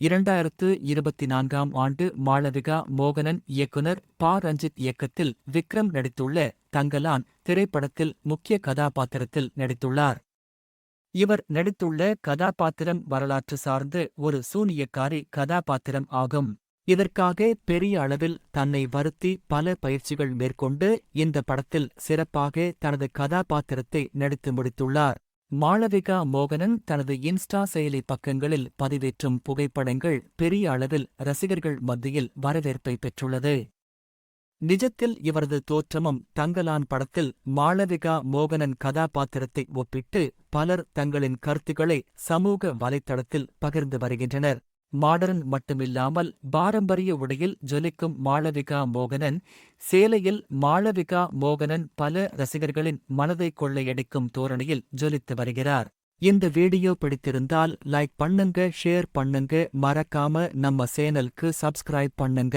இரண்டாயிரத்து இருபத்தி நான்காம் ஆண்டு மாளவிகா மோகனன் இயக்குனர் ப. ரஞ்சித் இயக்கத்தில் விக்ரம் நடித்துள்ள தங்கலான் திரைப்படத்தில் முக்கிய கதாபாத்திரத்தில் நடித்துள்ளார். இவர் நடித்துள்ள கதாபாத்திரம் வரலாற்று சார்ந்த ஒரு சூனியக்காரி கதாபாத்திரம் ஆகும். இதற்காக பெரிய அளவில் தன்னை வருத்தி பல பயிற்சிகள் மேற்கொண்டு இந்த படத்தில் சிறப்பாக தனது கதாபாத்திரத்தை நடித்து முடித்துள்ளார். மாளவிகா மோகனன் தனது இன்ஸ்டா செயலி பக்கங்களில் பதிவேற்றும் புகைப்படங்கள் பெரிய அளவில் ரசிகர்கள் மத்தியில் வரவேற்பை பெற்றுள்ளது. நிஜத்தில் இவரது தோற்றமும் தங்கலான் படத்தில் மாளவிகா மோகனன் கதாபாத்திரத்தை ஒப்பிட்டு பலர் தங்களின் கருத்துக்களை சமூக வலைத்தளத்தில் பகிர்ந்து வருகின்றனர். மாடர்ன் மட்டுமில்லாமல் பாரம்பரிய உடையில் ஜொலிக்கும் மாளவிகா மோகனன் சேலையில் மாளவிகா மோகனன் பல ரசிகர்களின் மனதை கொள்ளையடிக்கும் தோரணையில் ஜொலித்து வருகிறார். இந்த வீடியோ பிடித்திருந்தால் லைக் பண்ணுங்க ஷேர் பண்ணுங்க மறக்காம நம்ம சேனலுக்கு சப்ஸ்கிரைப் பண்ணுங்க.